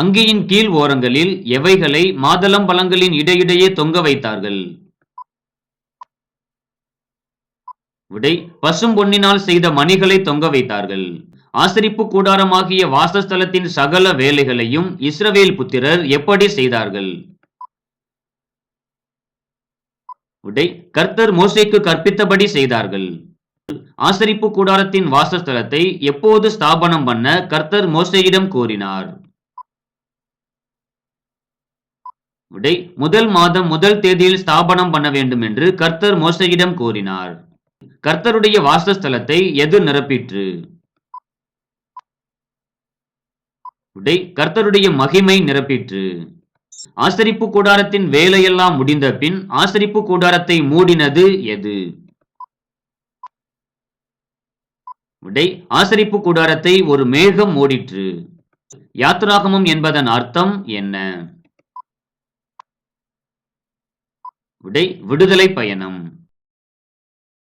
அங்கியின் கீழ் ஓரங்களில் எவைகளை மாதளம் பழங்களின் இடையிடையே தொங்க வைத்தார்கள்? விடை பசும் பொன்னினால் செய்த மணிகளை தொங்க வைத்தார்கள். ஆசரிப்பு கூடாரமாகிய வாசஸ்தலத்தின் சகல வேலைகளையும் இஸ்ரவேல் புத்திரர் எப்படி செய்தார்கள்? விடை கர்த்தர் மோசைக்கு கற்பித்தபடி செய்தார்கள். ஆசரிப்பு கூடாரத்தின் வாசஸ்தலத்தை எப்போது ஸ்தாபனம் பண்ண கர்த்தர் மோசையிடம் கூறினார் விடை முதல் மாதம் முதல் தேதியில் ஸ்தாபனம் பண்ண வேண்டும் என்று கர்த்தர் மோசையிடம் கூறினார் கர்த்தருடைய வாசஸ்தலத்தை எது நிரப்பிற்று? விடை கர்த்தருடைய மகிமை நிரப்பிற்று. ஆசரிப்பு கூடாரத்தின் வேலையெல்லாம் முடிந்த பின் ஆசரிப்பு கூடாரத்தை மூடினது எது? விடை ஆசரிப்பு கூடாரத்தை ஒரு மேகம் மூடிற்று. யாத்ராகமம் என்பதன் அர்த்தம் என்ன? விடை விடுதலை பயணம்.